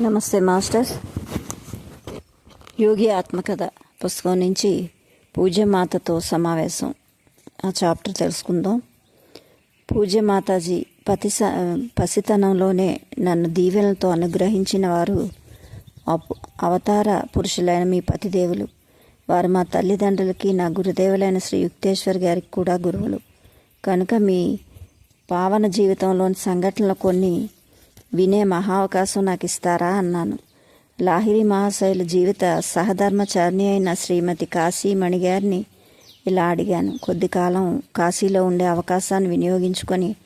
నమస్తే మాస్టర్స్ యోగి ఆత్మకథ పుస్తకం నుంచి పూజ్యమాతతో సమావేశం. ఆ చాప్టర్ తెలుసుకుందాం. పూజ్యమాతాజీ పతి పసితనంలోనే నన్ను దీవెనలతో అనుగ్రహించిన వారు అప్- అవతార పురుషులైన మీ పతిదేవులు. వారు మా తల్లిదండ్రులకి నా గురుదేవులైన శ్రీ యుక్తేశ్వర్ గారికి కూడా గురువులు. కనుక మీ పావన జీవితంలోని సంఘటనలు కొన్ని వినే మహావకాశం నాకు ఇస్తారా అన్నాను. లాహిరి మహాశైల జీవిత సహధర్మచారిణి అయిన శ్రీమతి కాశీమణి గారిని ఇలా అడిగాను. కొద్ది కాలం కాశీలో ఉండే అవకాశాన్ని వినియోగించుకొని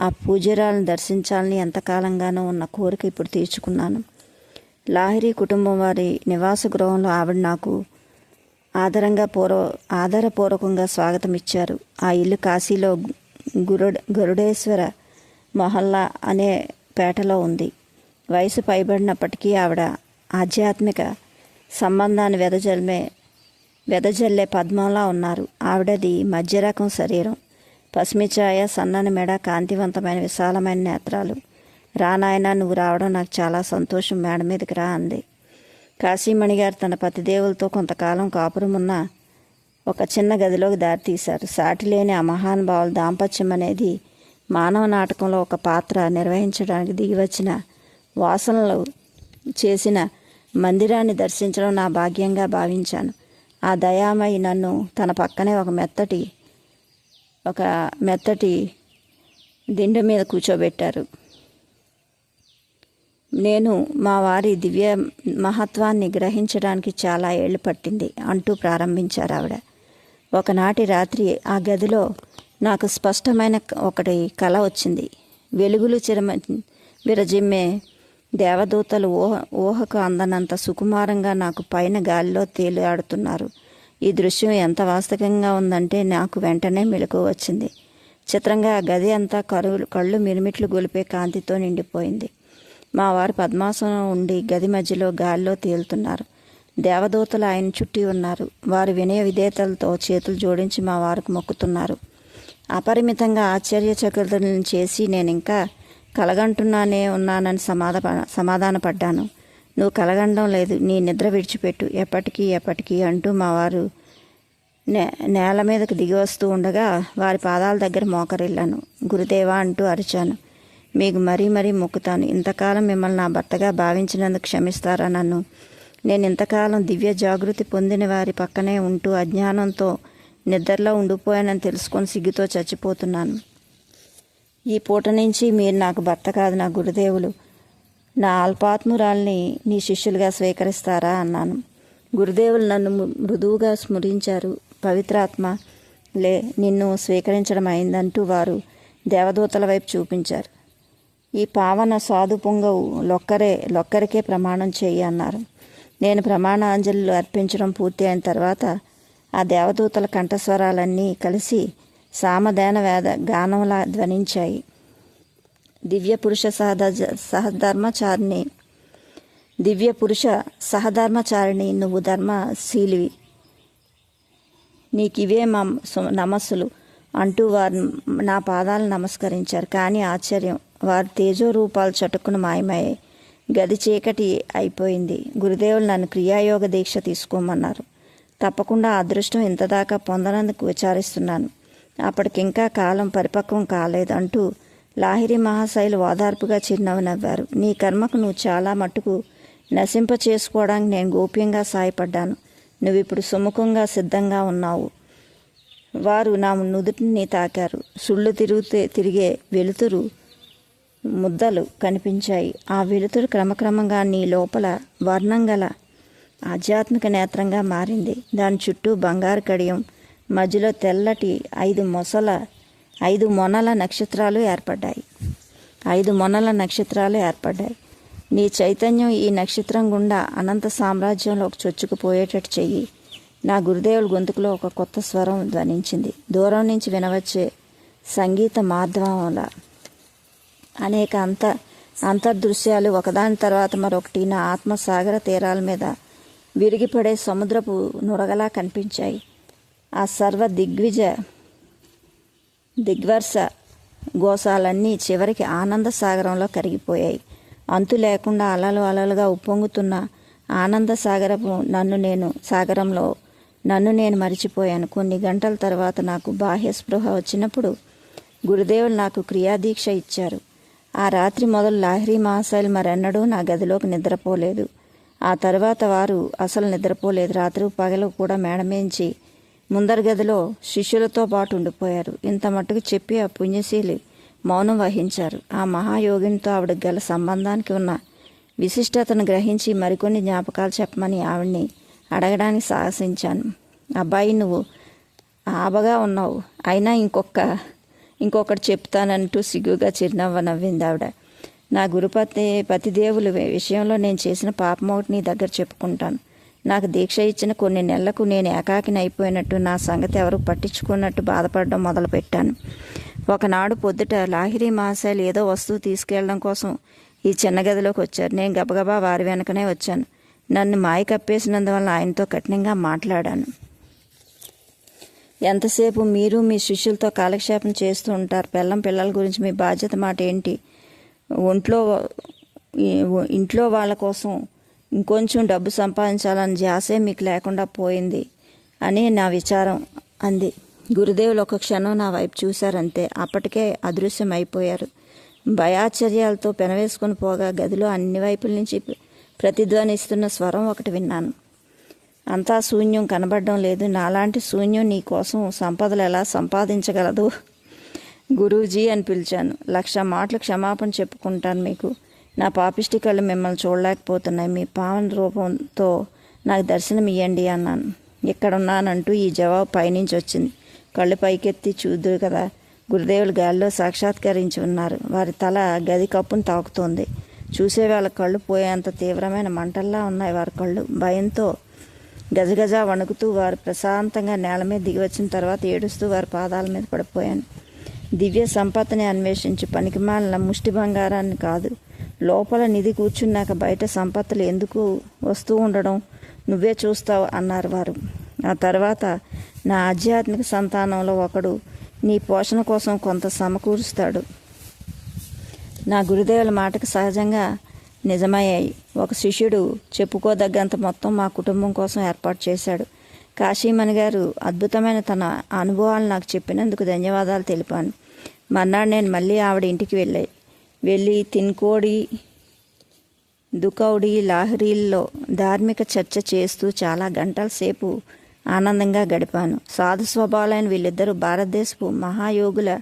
ఆ పూజరాలను దర్శించాలని ఎంతకాలంగానో ఉన్న కోరిక ఇప్పుడు తీర్చుకున్నాను. లాహిరి కుటుంబం వారి నివాస గృహంలో ఆవిడ నాకు ఆదరంగా పూర్వ ఆధారపూర్వకంగా స్వాగతం ఇచ్చారు ఆ ఇల్లు కాశీలో గురుడ గరుడేశ్వర మొహల్లా అనే పేటలో ఉంది. వయసు పైబడినప్పటికీ ఆవిడ ఆధ్యాత్మిక సంబంధాన్ని వెదజల్మే వెదజల్లే పద్మంలా ఉన్నారు. ఆవిడది మధ్యరకం శరీరం. పసిమిఛాయ సన్నని మెడ కాంతివంతమైన విశాలమైన నేత్రాలు. రానాయన నువ్వు రావడం నాకు చాలా సంతోషం. మేడ మీదకి రా అంది. కాశీమణి గారు తన పతిదేవులతో కొంతకాలం కాపురం ఉన్న ఒక చిన్న గదిలోకి దారితీశారు సాటి లేని ఆ మహానుభావుల దాంపత్యం అనేది మానవ నాటకంలో ఒక పాత్ర నిర్వహించడానికి దిగివచ్చిన వాసనలు చేసిన మందిరాన్ని దర్శించడం నా భాగ్యంగా భావించాను. ఆ దయామయి నన్ను తన పక్కనే ఒక మెత్తటి ఒక మెత్తటి దిండు మీద కూర్చోబెట్టారు. నేను మా వారి దివ్య మహత్వాన్ని గ్రహించడానికి చాలా ఏళ్ళు పట్టింది అంటూ ప్రారంభించారు ఆవిడ. ఒకనాటి రాత్రి ఆ గదిలో నాకు స్పష్టమైన ఒకటి కళ వచ్చింది. వెలుగులు చిరమ విరజిమ్మే దేవదూతలు ఊహ ఊహకు అందనంత సుకుమారంగా నాకు పైన గాలిలో తేలియాడుతున్నారు ఈ దృశ్యం ఎంత వాస్తవంగా ఉందంటే నాకు వెంటనే మెలకు వచ్చింది. చిత్రంగా ఆ గది అంతా కరువులు కళ్ళు మిరుమిట్లు గొలిపే కాంతితో నిండిపోయింది. మా వారు పద్మాసనం ఉండి గది మధ్యలో గాలిలో తేలుతున్నారు. దేవదూతలు ఆయన చుట్టి ఉన్నారు. వారు వినయ విధేతలతో చేతులు జోడించి మా వారికి మొక్కుతున్నారు. అపరిమితంగా ఆశ్చర్యచకులను చేసి నేను ఇంకా కలగంటున్నానే ఉన్నానని సమాధ సమాధానపడ్డాను నువ్వు కలగండం లేదు నీ నిద్ర విడిచిపెట్టు. ఎప్పటికీ ఎప్పటికీ అంటూ మా వారు నే నేల మీదకు దిగి వస్తూ ఉండగా వారి పాదాల దగ్గర మోకరిల్లాను. గురుదేవా అంటూ అరిచాను. మీకు మరీ మరీ మొక్కుతాను. ఇంతకాలం మిమ్మల్ని నా భర్తగా భావించినందుకు క్షమిస్తారా నన్ను? నేను ఇంతకాలం దివ్య జాగృతి పొందిన వారి పక్కనే ఉంటూ అజ్ఞానంతో నిద్రలో ఉండిపోయానని తెలుసుకొని సిగ్గుతో చచ్చిపోతున్నాను. ఈ పూట నుంచి మీరు నాకు భర్త కాదు నా గురుదేవులు. నా అల్పాత్మురాల్ని నీ శిష్యులుగా స్వీకరిస్తారా అన్నాను. గురుదేవులు నన్ను మృదువుగా స్మరించారు. పవిత్రాత్మ లే నిన్ను స్వీకరించడం అయిందంటూ వారు దేవదూతల వైపు చూపించారు. ఈ పావన సాధు పొంగవు లొక్కరే లొక్కరికే ప్రమాణం చేయి అన్నారు. నేను ప్రమాణాంజలు అర్పించడం పూర్తి అయిన తర్వాత ఆ దేవదూతల కంఠస్వరాలన్నీ కలిసి సామధాన వేద గానంలా ధ్వనించాయి. దివ్య పురుష సహద సహధర్మచారిణి దివ్య పురుష సహధర్మచారిణి నువ్వు ధర్మశీలివి. నీకివే మా సు- నమస్సులు అంటూ వారు నా పాదాలు నమస్కరించారు. కానీ ఆశ్చర్యం వారు తేజో రూపాలు చటుక్కున మాయమయ్యాయి. గది చీకటి అయిపోయింది. గురుదేవులు నన్ను క్రియాయోగ దీక్ష తీసుకోమన్నారు. తప్పకుండా అదృష్టం ఇంతదాకా పొందనందుకు విచారిస్తున్నాను. అప్పటికింకా కాలం పరిపక్వం కాలేదంటూ లాహిరి మహాశైలు ఓదార్పుగా చిరునవ్వు నవ్వారు. నీ కర్మకు నువ్వు చాలా మట్టుకు నశింప చేసుకోవడానికి నేను గోప్యంగా సాయపడ్డాను. నువ్వు ఇప్పుడు సుముఖంగా సిద్ధంగా ఉన్నావు. వారు నా నుదుటిని తాకారు. సుళ్ళు తిరుగుతే తిరిగే వెలుతురు ముద్దలు కనిపించాయి. ఆ వెలుతురు క్రమక్రమంగా నీ లోపల వర్ణం గల ఆధ్యాత్మిక నేత్రంగా మారింది. దాని చుట్టూ బంగారు కడియం మధ్యలో తెల్లటి ఐదు మొసల ఐదు మొనల నక్షత్రాలు ఏర్పడ్డాయి. ఐదు మొనల నక్షత్రాలు ఏర్పడ్డాయి. నీ చైతన్యం ఈ నక్షత్రం గుండా అనంత సామ్రాజ్యంలోకి చొచ్చుకుపోయేటట్టు చెయ్యి. నా గురుదేవుల గొంతుకులో ఒక కొత్త స్వరం ధ్వనించింది. దూరం నుంచి వినవచ్చే సంగీత మాధ్యమంలా. అనేక అంత అంతర్దృశ్యాలు ఒకదాని తర్వాత మరొకటి నా ఆత్మసాగర తీరాల మీద విరిగిపడే సముద్రపు నురగలా కనిపించాయి. ఆ సర్వ దిగ్విజ దిగ్వర్ష గోసాలన్నీ చివరికి ఆనంద సాగరంలో కరిగిపోయాయి. అంతు లేకుండా అలలు అలలుగా ఉప్పొంగుతున్న ఆనంద సాగరపు నన్ను నేను సాగరంలో నన్ను నేను మరిచిపోయాను. కొన్ని గంటల తర్వాత నాకు బాహ్య స్పృహ వచ్చినప్పుడు గురుదేవులు నాకు క్రియాదీక్ష ఇచ్చారు. ఆ రాత్రి మొదలు లాహిరి మహాశైలు మరెన్నడూ నా గదిలోకి నిద్రపోలేదు. ఆ తర్వాత వారు అసలు నిద్రపోలేదు. రాత్రి పగలు కూడా మేడమేంచి ముందర గదిలో శిష్యులతో పాటు ఉండిపోయారు. ఇంత మట్టుకు చెప్పి ఆ పుణ్యశీలి మౌనం వహించారు. ఆ మహాయోగినితో ఆవిడకి గల సంబంధానికి ఉన్న విశిష్టతను గ్రహించి మరికొన్ని జ్ఞాపకాలు చెప్పమని ఆవిడ్ని అడగడానికి సాహసించాను. అబ్బాయి నువ్వు ఆబగా ఉన్నావు. అయినా ఇంకొక ఇంకొకటి చెప్తానంటూ సిగ్గుగా చిరునవ్వ నవ్వింది ఆవిడ. నా గురుపతి పతిదేవుల విషయంలో నేను చేసిన పాపం ఒకటి నీ దగ్గర చెప్పుకుంటాను. నాకు దీక్ష ఇచ్చిన కొన్ని నెలలకు నేను ఏకాకిని అయిపోయినట్టు నా సంగతి ఎవరు పట్టించుకున్నట్టు బాధపడడం మొదలుపెట్టాను. ఒకనాడు పొద్దుట లాహిరి మహాశైలు ఏదో వస్తువు తీసుకెళ్ళడం కోసం ఈ చిన్న గదిలోకి వచ్చారు. నేను గబగబా వారి వెనకనే వచ్చాను. నన్ను మాయ కప్పేసినందువల్ల ఆయనతో కఠినంగా మాట్లాడాను. ఎంతసేపు మీరు మీ శిష్యులతో కాలక్షేపం చేస్తూ ఉంటారు? పిల్లం పిల్లల గురించి మీ బాధ్యత మాట ఏంటి? ఒంట్లో ఇంట్లో వాళ్ళ కోసం ఇంకొంచెం డబ్బు సంపాదించాలని ధ్యాసే మీకు లేకుండా పోయింది అని నా విచారం అంది. గురుదేవులు ఒక క్షణం నా వైపు చూశారంతే. అప్పటికే అదృశ్యం అయిపోయారు భయాచర్యాలతో పెనవేసుకొని పోగా గదిలో అన్ని వైపుల నుంచి ప్రతిధ్వనిస్తున్న స్వరం ఒకటి విన్నాను. అంతా శూన్యం కనబడడం లేదు. నాలాంటి శూన్యం నీ కోసం సంపదలు ఎలా సంపాదించగలదు? గురూజీ అని పిలిచాను. లక్ష మాటలు క్షమాపణ చెప్పుకుంటాను మీకు. నా పాపిష్టి కళ్ళు మిమ్మల్ని చూడలేకపోతున్నాయి. మీ పావన రూపంతో నాకు దర్శనం ఇవ్వండి అన్నాను. ఎక్కడున్నానంటూ ఈ జవాబు పైనుంచి వచ్చింది. కళ్ళు పైకెత్తి చూద్దురు కదా. గురుదేవులు గాలిలో సాక్షాత్కరించి ఉన్నారు. వారి తల గది కప్పును తాకుతోంది. చూసే వాళ్ళ కళ్ళు పోయేంత తీవ్రమైన మంటల్లా ఉన్నాయి వారి కళ్ళు. భయంతో గజగజ వణుకుతూ వారు ప్రశాంతంగా నేల మీద దిగి వచ్చిన తర్వాత ఏడుస్తూ వారి పాదాల మీద పడిపోయాను. దివ్య సంపత్తిని అన్వేషించి పనికిమాలిన ముష్టి బంగారాన్ని కాదు. లోపల నిధి కూర్చున్నాక బయట సంపత్తులు ఎందుకు వస్తూ ఉండడం నువ్వే చూస్తావు అన్నారు వారు. ఆ తర్వాత నా ఆధ్యాత్మిక సంతానంలో ఒకడు నీ పోషణ కోసం కొంత సమకూరుస్తాడు. నా గురుదేవుల మాటకు సహజంగా నిజమయ్యాయి. ఒక శిష్యుడు చెప్పుకోదగ్గంత మొత్తం మా కుటుంబం కోసం ఏర్పాటు చేశాడు. కాశీమణి గారు అద్భుతమైన తన అనుభవాలు నాకు చెప్పినందుకు ధన్యవాదాలు తెలిపాను. మర్నాడు నేను మళ్ళీ ఆవిడ ఇంటికి వెళ్ళాయి వెళ్ళి తిన్కోడి దుకౌడి లాహరీల్లో ధార్మిక చర్చ చేస్తూ చాలా గంటల సేపు ఆనందంగా గడిపాను. సాధు స్వభావాలైన వీళ్ళిద్దరూ భారతదేశపు మహాయోగుల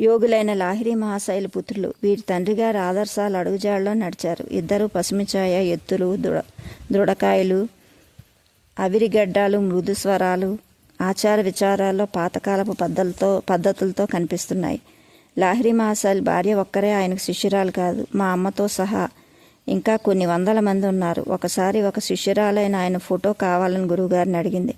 యోగులైన లాహిరి మహాశైల పుత్రులు. వీరి తండ్రి గారు ఆదర్శాలు అడుగుజాడలో నడిచారు. ఇద్దరు పసిమిచాయ ఎత్తులు దృఢ దృఢకాయలు అవిరిగడ్డాలు మృదు స్వరాలు ఆచార విచారాల్లో పాతకాలపు పద్ధతులతో పద్ధతులతో కనిపిస్తున్నాయి. లాహిరి మహాశైల్ భార్య ఒక్కరే ఆయనకు శిష్యురాలు కాదు మా అమ్మతో సహా ఇంకా కొన్ని వందల మంది ఉన్నారు. ఒకసారి ఒక శిష్యురాలైన ఆయన ఫోటో కావాలని గురువుగారిని అడిగింది.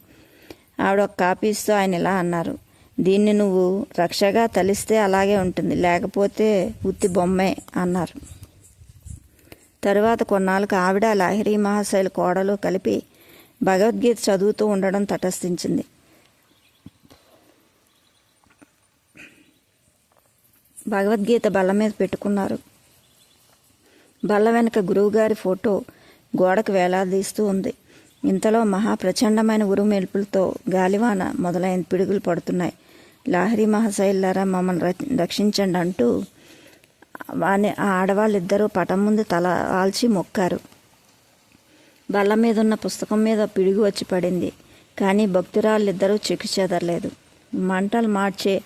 ఆవిడ ఒక కాపీ ఇస్తూ ఆయన ఇలా అన్నారు దీన్ని నువ్వు రక్షగా తలిస్తే అలాగే ఉంటుంది లేకపోతే ఉత్తి బొమ్మే అన్నారు. తరువాత కొన్నాళ్ళకు ఆవిడ లాహిరి మహాశైలి కోడలు కలిపి భగవద్గీత చదువుతూ ఉండడం తటస్థించింది. భగవద్గీత బల్ల మీద పెట్టుకున్నారు. బల్ల వెనుక గురువుగారి ఫోటో గోడకు వేలాదీస్తూ ఉంది. ఇంతలో మహా ప్రచండమైన ఉరుమెల్పులతో గాలివాన మొదలైన పిడుగులు పడుతున్నాయి. లాహరి మహాశైలారా మమ్మల్ని రక్షించండి అంటూ వాని ఆ ఆడవాళ్ళిద్దరూ పటం ముందు తల ఆల్చి మొక్కారు. బల్ల మీద ఉన్న పుస్తకం మీద పిడుగు వచ్చి పడింది. కానీ భక్తురాళ్ళిద్దరూ చెక్కు చెదరలేదు. మంటలు మార్చే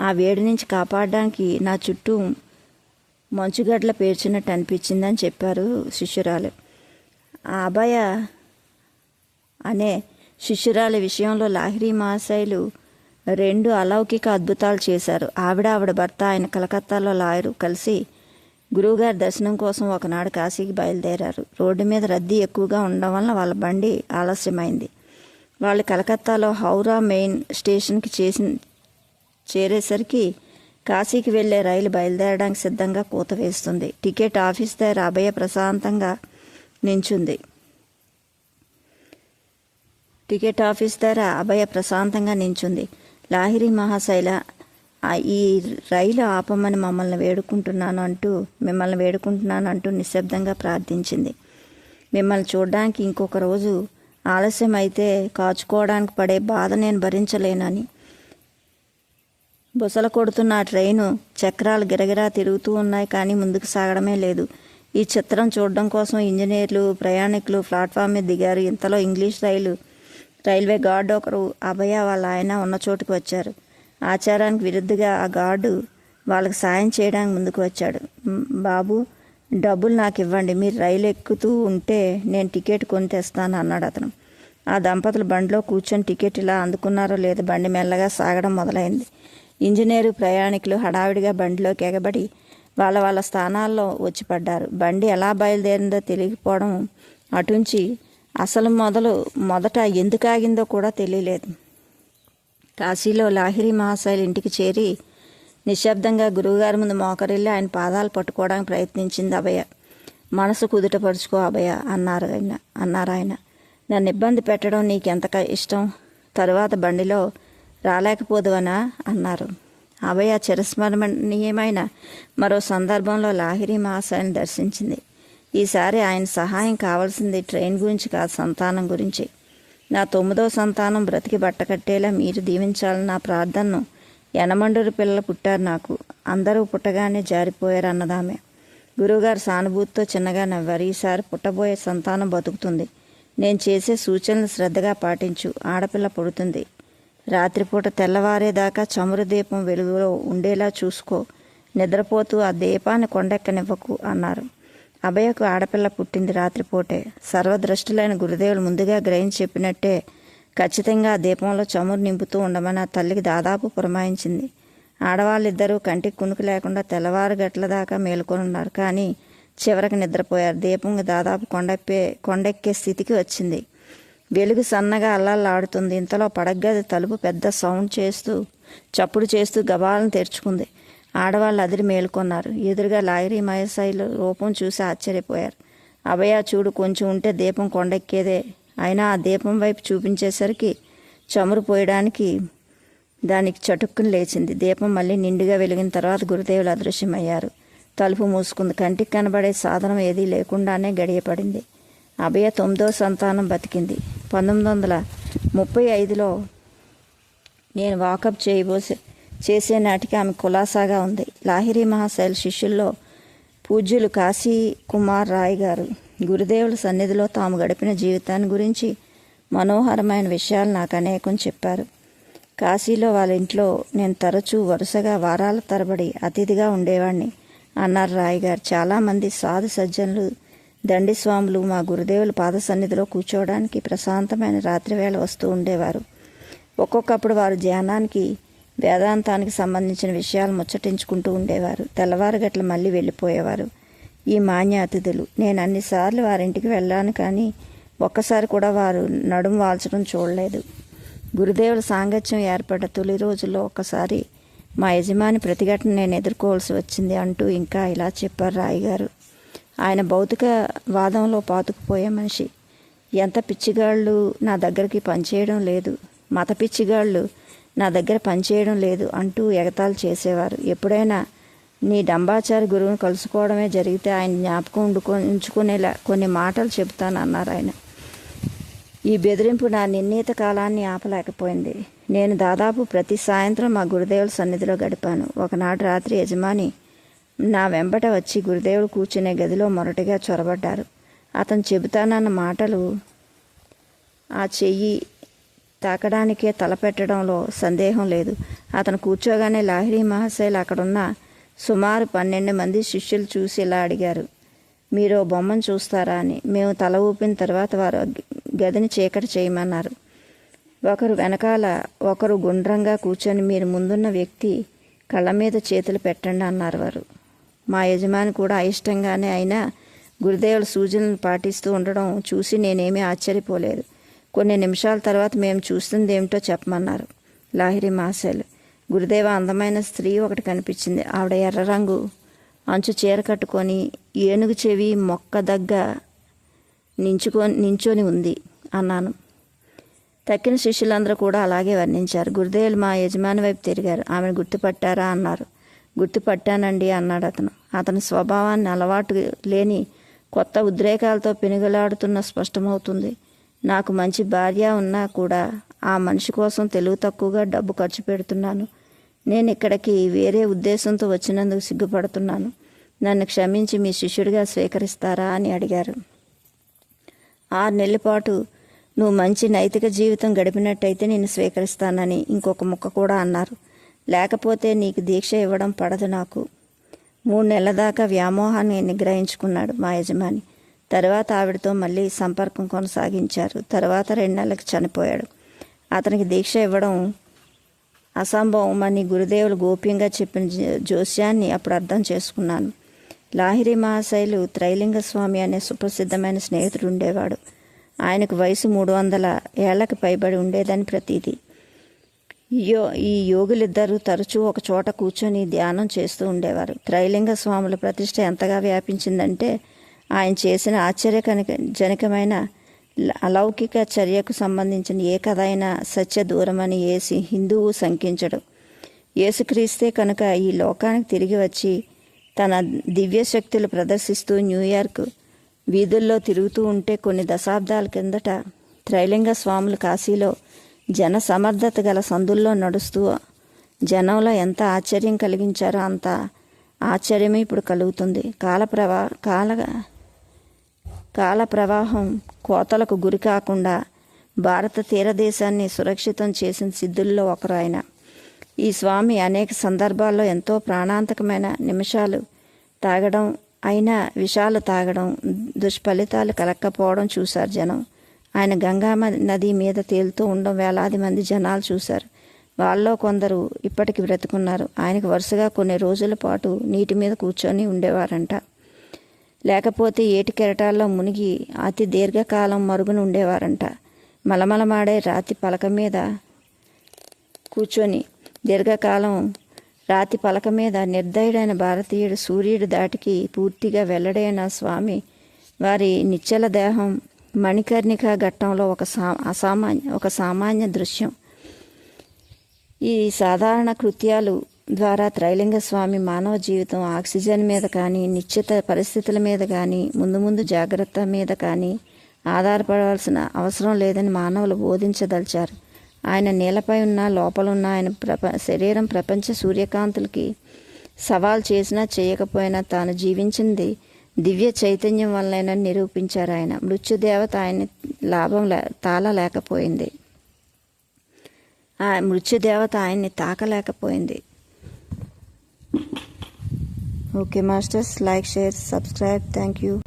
ఆ వేడి నుంచి కాపాడడానికి నా చుట్టూ మంచుగడ్డల పేర్చినట్టు అనిపించిందని చెప్పారు శిష్యురాలు. ఆ అభయ అనే శిష్యురాలి విషయంలో లాహిరి మహాశైలు రెండు అలౌకిక అద్భుతాలు చేశారు. ఆవిడ ఆవిడ భర్త ఆయన కలకత్తాలో లాయరు కలిసి గురువుగారి దర్శనం కోసం ఒకనాడు కాశీకి బయలుదేరారు. రోడ్డు మీద రద్దీ ఎక్కువగా ఉండడం వల్ల వాళ్ళ బండి ఆలస్యమైంది. వాళ్ళు కలకత్తాలో హౌరా మెయిన్ స్టేషన్కి చేసి చేరేసరికి కాశీకి వెళ్ళే రైలు బయలుదేరడానికి సిద్ధంగా కూత వేస్తుంది. టికెట్ ఆఫీస్ దగ్గర అభయ ప్రశాంతంగా నించుంది. టికెట్ ఆఫీస్ దగ్గర అభయ ప్రశాంతంగా నించుంది. లాహిరి మహాశైల ఈ రైలు ఆపమని మమ్మల్ని వేడుకుంటున్నాను అంటూ మిమ్మల్ని వేడుకుంటున్నాను అంటూ నిశ్శబ్దంగా ప్రార్థించింది. మిమ్మల్ని చూడడానికి ఇంకొక రోజు ఆలస్యం అయితే కాచుకోవడానికి పడే బాధ నేను భరించలేనని. బుసల కొడుతున్న ఆ ట్రైను చక్రాలు గిరగిరా తిరుగుతూ ఉన్నాయి కానీ ముందుకు సాగడమే లేదు. ఈ చిత్రం చూడడం కోసం ఇంజనీర్లు ప్రయాణికులు ప్లాట్ఫామ్ మీద దిగారు. ఇంతలో ఇంగ్లీష్ రైలు రైల్వే గార్డ్ ఒకరు అభయ వాళ్ళ ఆయన ఉన్న చోటుకు వచ్చారు. ఆచారానికి విరుద్ధంగా ఆ గార్డు వాళ్ళకి సాయం చేయడానికి ముందుకు వచ్చాడు. బాబు డబ్బులు నాకు ఇవ్వండి. మీరు రైలు ఎక్కుతూ ఉంటే నేను టికెట్ కొని తెస్తాను అన్నాడు అతను. ఆ దంపతులు బండిలో కూర్చొని టికెట్ ఇలా అందుకున్నారో లేదో బండి మెల్లగా సాగడం మొదలైంది. ఇంజనీరు ప్రయాణికులు హడావిడిగా బండిలోకి ఎగబడి వాళ్ళ వాళ్ళ స్థానాల్లో వచ్చి పడ్డారు. బండి ఎలా బయలుదేరిందో తెలియకపోవడం అటుంచి అసలు మొదలు మొదట ఎందుకు ఆగిందో కూడా తెలియలేదు. కాశీలో లాహిరి మహాశైలు ఇంటికి చేరి నిశ్శబ్దంగా గురువుగారి ముందు మోకరిల్లి ఆయన పాదాలు పట్టుకోవడానికి ప్రయత్నించింది అభయ. మనసు కుదుటపరుచుకో అభయ అన్నారు ఆయన. అన్నారు ఆయన. నన్ను ఇబ్బంది పెట్టడం నీకెంత ఇష్టం? తరువాత బండిలో రాలేకపోదువనా? అన్నారు. అభయ చిరస్మరణీయమైన మరో సందర్భంలో లాహిరి మహాశయని దర్శించింది. ఈసారి ఆయన సహాయం కావాల్సింది ట్రైన్ గురించి కాదు సంతానం గురించి. నా తొమ్మిదో సంతానం బ్రతికి బట్టకట్టేలా మీరు దీవించాలని నా ప్రార్థనను యనమండూరు పిల్లలు పుట్టారు నాకు. అందరూ పుట్టగానే జారిపోయారు అన్నదామె. గురువుగారు సానుభూతితో చిన్నగా నవ్వారు. ఈసారి పుట్టబోయే సంతానం బతుకుతుంది. నేను చేసే సూచనలు శ్రద్ధగా పాటించు. ఆడపిల్ల పుడుతుంది. రాత్రిపూట తెల్లవారేదాకా చమురు దీపం వెలుగులో ఉండేలా చూసుకో. నిద్రపోతూ ఆ దీపాన్ని కొండెక్కనివ్వకు అన్నారు. అభయకు ఆడపిల్ల పుట్టింది రాత్రిపూటే. సర్వద్రష్టులైన గురుదేవులు ముందుగా గ్రహించి చెప్పినట్టే ఖచ్చితంగా దీపంలో చమురు నింపుతూ ఉండమని ఆ తల్లికి దాదాపు పురమాయించింది. ఆడవాళ్ళిద్దరూ కంటికి కునుకు లేకుండా తెల్లవారు గట్ల దాకా మేలుకొని ఉన్నారు కానీ చివరికి నిద్రపోయారు. దీపం దాదాపు కొండెప్పే కొండెక్కే స్థితికి వచ్చింది. వెలుగు సన్నగా అల్లాడుతుంది ఇంతలో పడగ్గది తలుపు పెద్ద సౌండ్ చేస్తూ చప్పుడు చేస్తూ గబాలను తెరుచుకుంది. ఆడవాళ్ళు అదిరి మేలుకొన్నారు. ఎదురుగా లాయరీ మయసాయిలు రూపం చూసి ఆశ్చర్యపోయారు. అభయ చూడు కొంచెం ఉంటే దీపం కొండెక్కేదే. అయినా ఆ దీపం వైపు చూపించేసరికి చమురు పోయడానికి దానికి చటుక్కుని లేచింది. దీపం మళ్ళీ నిండుగా వెలిగిన తర్వాత గురుదేవులు అదృశ్యమయ్యారు. తలుపు మూసుకుంది. కంటికి కనబడే సాధనం ఏదీ లేకుండానే గడియపడింది. అభయ తొమ్మిదో సంతానం బతికింది. పంతొమ్మిది వందల ముప్పై ఐదులో నేను వాకప్ చేయబోసే చేసే నాటికి ఆమె కులాసాగా ఉంది. లాహిరి మహాశైల్ శిష్యుల్లో పూజ్యులు కాశీ కుమార్ రాయ్ గారు. గురుదేవుల సన్నిధిలో తాము గడిపిన జీవితాన్ని గురించి మనోహరమైన విషయాలు నాకు అనేకం చెప్పారు. కాశీలో వాళ్ళ ఇంట్లో నేను తరచూ వరుసగా వారాల తరబడి అతిథిగా ఉండేవాడిని అన్నారు రాయ్ గారు. చాలామంది సాధు సజ్జనులు దండిస్వాములు మా గురుదేవుల పాద సన్నిధిలో కూర్చోవడానికి ప్రశాంతమైన రాత్రివేళ వస్తూ ఉండేవారు. ఒక్కొక్కప్పుడు వారు ధ్యానానికి వేదాంతానికి సంబంధించిన విషయాలు ముచ్చటించుకుంటూ ఉండేవారు. తెల్లవారు గట్ల మళ్ళీ వెళ్ళిపోయేవారు. ఈ మాన్య అతిథులు. నేను అన్నిసార్లు వారింటికి వెళ్ళాను కానీ ఒక్కసారి కూడా వారు నడుము వాల్చడం చూడలేదు. గురుదేవుల సాంగత్యం ఏర్పడ్డ తొలి రోజుల్లో ఒక్కసారి మా యజమాని ప్రతిఘటన నేను ఎదుర్కోవాల్సి వచ్చింది అంటూ ఇంకా ఇలా చెప్పారు రాయిగారు. ఆయన భౌతిక వాదంలో పాతుకుపోయే మనిషి. ఎంత పిచ్చిగాళ్ళు నా దగ్గరికి పనిచేయడం లేదు. మత పిచ్చిగాళ్ళు నా దగ్గర పనిచేయడం లేదు అంటూ ఎగతాలు చేసేవారు. ఎప్పుడైనా నీ డంబాచారి గురువుని కలుసుకోవడమే జరిగితే ఆయన జ్ఞాపకం ఉండుకో ఉంచుకునేలా కొన్ని మాటలు చెబుతాను అన్నారు ఆయన. ఈ బెదిరింపు నా నిర్ణీత కాలాన్ని ఆపలేకపోయింది. నేను దాదాపు ప్రతి సాయంత్రం మా గురుదేవుల సన్నిధిలో గడిపాను. ఒకనాడు రాత్రి యజమాని నా వెంబట వచ్చి గురుదేవుడు కూర్చునే గదిలో మొరటిగా చొరబడ్డారు. అతను చెబుతానన్న మాటలు ఆ చెయ్యి తాకడానికే తలపెట్టడంలో సందేహం లేదు. అతను కూర్చోగానే లాహిరి మహాశైలు అక్కడున్న సుమారు పన్నెండు మంది శిష్యులు చూసి ఇలా అడిగారు. మీరు బొమ్మను చూస్తారా? అని. మేము తల ఊపిన తర్వాత వారు గదిని చీకటి చేయమన్నారు. ఒకరు వెనకాల ఒకరు గుండ్రంగా కూర్చొని మీరు ముందున్న వ్యక్తి కళ్ళ మీద చేతులు పెట్టండి అన్నారు వారు. మా యజమాని కూడా అయిష్టంగానే అయినా గురుదేవుల సూచనలు పాటిస్తూ ఉండడం చూసి నేనేమీ ఆశ్చర్యపోలేదు. కొన్ని నిమిషాల తర్వాత మేము చూస్తుంది ఏమిటో చెప్పమన్నారు. లాహిరి మాసెల్ గురుదేవ అందమైన స్త్రీ ఒకటి కనిపించింది. ఆవిడ ఎర్ర రంగు అంచు చీర కట్టుకొని ఏనుగు చెవి మొక్క దగ్గ నించుకొని నించొని ఉంది అన్నాను. తక్కిన శిష్యులందరూ కూడా అలాగే వర్ణించారు. గురుదేవులు మా యజమాని వైపు తిరిగారు. ఆమెను గుర్తుపట్టారా అన్నారు. గుర్తుపట్టానండి అన్నాడు అతను. అతని స్వభావాన్ని అలవాటు లేని కొత్త ఉద్రేకాలతో పెనుగులాడుతున్న స్పష్టమవుతుంది. నాకు మంచి భార్య ఉన్నా కూడా ఆ మనిషి కోసం తెలుగు తక్కువగా డబ్బు ఖర్చు పెడుతున్నాను. నేను ఇక్కడికి వేరే ఉద్దేశంతో వచ్చినందుకు సిగ్గుపడుతున్నాను. నన్ను క్షమించి మీ శిష్యుడిగా స్వీకరిస్తారా అని అడిగారు. ఆరు నెలల పాటు నువ్వు మంచి నైతిక జీవితం గడిపినట్టయితే నేను స్వీకరిస్తానని ఇంకొక ముక్క కూడా అన్నారు. లేకపోతే నీకు దీక్ష ఇవ్వడం పడదు నాకు. మూడు నెలల దాకా వ్యామోహాన్ని నిగ్రహించుకున్నాడు మా యజమాని. తర్వాత ఆవిడతో మళ్ళీ సంపర్కం కొనసాగించారు. తర్వాత రెండు నెలలకు చనిపోయాడు. అతనికి దీక్ష ఇవ్వడం అసంభవం అని గురుదేవులు గోప్యంగా చెప్పిన జోస్యాన్ని అప్పుడు అర్థం చేసుకున్నాను. లాహిరి మహాశైలు త్రైలింగ స్వామి అనే సుప్రసిద్ధమైన స్నేహితుడు ఉండేవాడు. ఆయనకు వయసు మూడు వందల ఏళ్ళకు పైబడి ఉండేదని ప్రతీది యో ఈ యోగులిద్దరూ తరచూ ఒక చోట కూర్చొని ధ్యానం చేస్తూ ఉండేవారు. త్రైలింగ స్వాముల ప్రతిష్ట ఎంతగా వ్యాపించిందంటే ఆయన చేసిన ఆశ్చర్యకనిక జనకమైన అలౌకిక చర్యకు సంబంధించిన ఏ కథ అయినా సత్య దూరమని ఏసి హిందువు శంకించడు. యేసుక్రీస్తే కనుక ఈ లోకానికి తిరిగి వచ్చి తన దివ్య శక్తులు ప్రదర్శిస్తూ న్యూయార్క్ వీధుల్లో తిరుగుతూ ఉంటే కొన్ని దశాబ్దాల కిందట త్రైలింగ స్వాములు కాశీలో జన సమర్థత గల సందుల్లో నడుస్తూ జనంలో ఎంత ఆశ్చర్యం కలిగించారో అంత ఆశ్చర్యమే ఇప్పుడు కలుగుతుంది. కాల ప్రవా కాల కాల ప్రవాహం కోతలకు గురి కాకుండా భారత తీరదేశాన్ని సురక్షితం చేసిన సిద్ధుల్లో ఒకరు ఆయన ఈ స్వామి అనేక సందర్భాల్లో ఎంతో ప్రాణాంతకమైన నిమిషాలు తాగడం అయినా విషాలు తాగడం దుష్ఫలితాలు కలక్కపోవడం చూశారు జనం. ఆయన గంగా నది మీద తేలుతూ ఉండడం వేలాది మంది జనాలు చూశారు. వాళ్ళలో కొందరు ఇప్పటికి బ్రతుకున్నారు. ఆయనకు వరుసగా కొన్ని రోజుల పాటు నీటి మీద కూర్చొని ఉండేవారంట. లేకపోతే ఏటి కెరటాల్లో మునిగి అతి దీర్ఘకాలం మరుగున ఉండేవారంట. మలమలమాడే రాతి పలక మీద కూర్చొని దీర్ఘకాలం రాతి పలక మీద నిర్దయుడైన భారతీయుడు సూర్యుడు దాటికి పూర్తిగా వెల్లడైన స్వామి వారి నిశ్చల దేహం మణికర్ణిక ఘట్టంలో ఒక సా అసామాన్య ఒక సామాన్య దృశ్యం. ఈ సాధారణ కృత్యాలు ద్వారా త్రైలింగ స్వామి మానవ జీవితం ఆక్సిజన్ మీద కానీ నిశ్చిత పరిస్థితుల మీద కానీ ముందు ముందు జాగ్రత్త మీద కానీ ఆధారపడవలసిన అవసరం లేదని మానవులు బోధించదలిచారు. ఆయన నేలపై ఉన్న లోపల ఉన్న ఆయన ప్రప శరీరం ప్రపంచ సూర్యకాంతులకి సవాల్ చేసినా చేయకపోయినా తాను జీవించింది దివ్య చైతన్యం వల్లైనని నిరూపించారు ఆయన. మృత్యుదేవత ఆయన లాభం లే తాళలేకపోయింది. ఆ మృత్యుదేవత ఆయన్ని తాకలేకపోయింది. Okay masters like share subscribe thank you.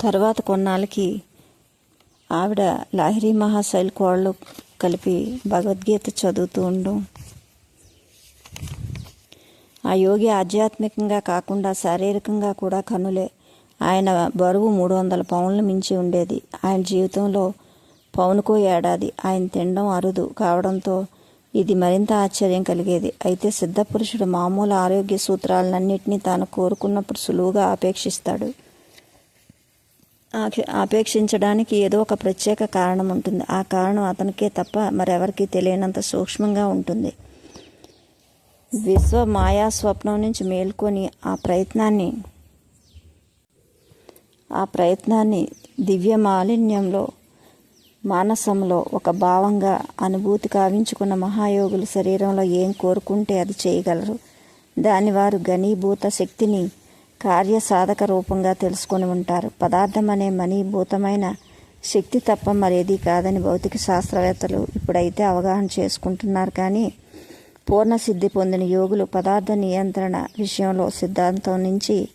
తర్వాత కొన్నాళ్ళకి ఆవిడ లాహిరి మహాశైల్ కోళ్ళు కలిపి భగవద్గీత చదువుతూ ఉండడం ఆ యోగి ఆధ్యాత్మికంగా కాకుండా శారీరకంగా కూడా కనులే. ఆయన బరువు మూడు వందల పౌన్లు మించి ఉండేది. ఆయన జీవితంలో పౌనుకో ఏడాది. ఆయన తినడం అరుదు కావడంతో ఇది మరింత ఆశ్చర్యం కలిగేది. అయితే సిద్ధపురుషుడు మామూలు ఆరోగ్య సూత్రాలన్నింటినీ తాను కోరుకున్నప్పుడు సులువుగా ఆపేక్షిస్తాడు ఆపేక్షించడానికి ఏదో ఒక ప్రత్యేక కారణం ఉంటుంది. ఆ కారణం అతనికే తప్ప మరెవరికీ తెలియనంత సూక్ష్మంగా ఉంటుంది. విశ్వ మాయా స్వప్నం నుంచి మేల్కొని ఆ ప్రయత్నాన్ని ఆ ప్రయత్నాన్ని దివ్య మాలిన్యంలో మానసంలో ఒక భావంగా అనుభూతి కావించుకున్న మహాయోగులు శరీరంలో ఏం కోరుకుంటే అది చేయగలరు? దాని వారు ఘనీభూత శక్తిని కార్యసాధక రూపంగా తెలుసుకొని ఉంటారు. పదార్థం అనే మనీభూతమైన శక్తి తప్ప మరేది కాదని భౌతిక శాస్త్రవేత్తలు ఇప్పుడైతే అవగాహన చేసుకుంటున్నారు. కానీ పూర్ణ సిద్ధి పొందిన యోగులు పదార్థ నియంత్రణ విషయంలో సిద్ధాంతం నుంచి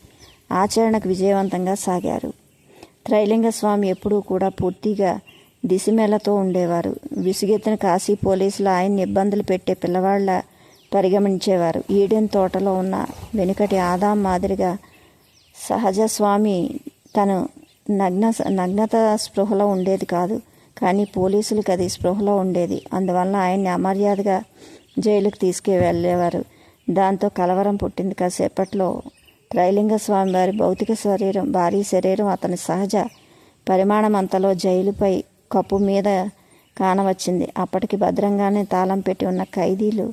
ఆచరణకు విజయవంతంగా సాగారు. త్రైలింగ స్వామి ఎప్పుడూ కూడా పూర్తిగా దిశమేళతో ఉండేవారు. విసుగెత్తిన కాశీ పోలీసులు ఆయన్ని ఇబ్బందులు పెట్టే పిల్లవాళ్ళ పరిగణించేవారు ఈడెన్ తోటలో ఉన్న వెనుకటి ఆదాం మాదిరిగా సహజ స్వామి తను నగ్న నగ్నత స్పృహలో ఉండేది కాదు కానీ పోలీసులకు అది స్పృహలో ఉండేది. అందువల్ల ఆయన్ని అమర్యాదగా జైలుకు తీసుకువెళ్ళేవారు దాంతో కలవరం పుట్టింది. కాసేపట్లో త్రైలింగ స్వామి వారి భౌతిక శరీరం భారీ శరీరం అతని సహజ పరిమాణం అంతలో జైలుపై కప్పు మీద కానవచ్చింది. అప్పటికి భద్రంగానే తాళం పెట్టి ఉన్న ఖైదీలు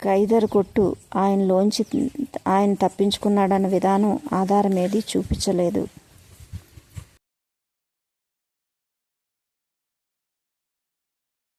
ఖైదర్ కొట్టు ఆయనలోంచి ఆయన తప్పించుకున్నాడన్న విధానం ఆధారం ఏది చూపించలేదు.